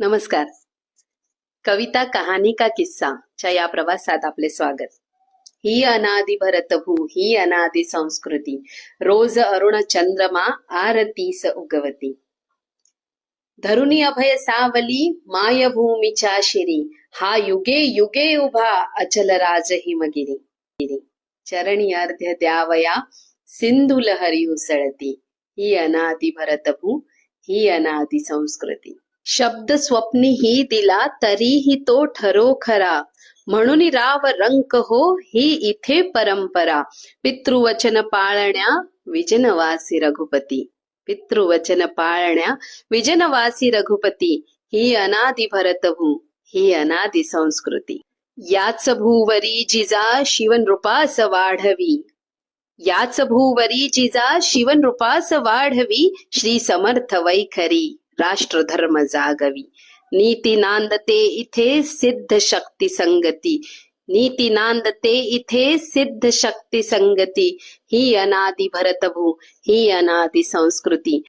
नमस्कार. कविता कहाणी का किस्सा च्या या प्रवासात आपले स्वागत. ही अनादि भरतभू ही अनादि संस्कृती. रोज अरुण चंद्रमा आरतीस उगवती. धरुणी अभय सावली मायभूमीच्या शिरी. हा युगे युगे उभा अचल राज हिमगिरी. चरणी अर्ध्य द्यावया सिंधू लहरी उसळती. ही अनादि भरतभू ही अनादि संस्कृती. शब्द स्वप्नी ही दिला तरीही तो ठरो खरा. म्हणून राव रंक हो ही इथे परंपरा. पितृवचन पाळण्या विजनवासी रघुपती. पितृवचन पाळण्या विजनवासी रघुपती. ही अनादि भरतभू ही अनादि संस्कृती. याच भूवरी जिजा शिवनृपास वाढवी. याच भूवरी जिजा शिवनृपास वाढवी श्री समर्थ वैखरी. राष्ट्र धर्म जागवी नीती नांदते इथे सिद्ध शक्ती संगती। नीती नांदते इथे सिद्ध शक्ती संगती। ही अनादि भरतभू ही अनादि संस्कृती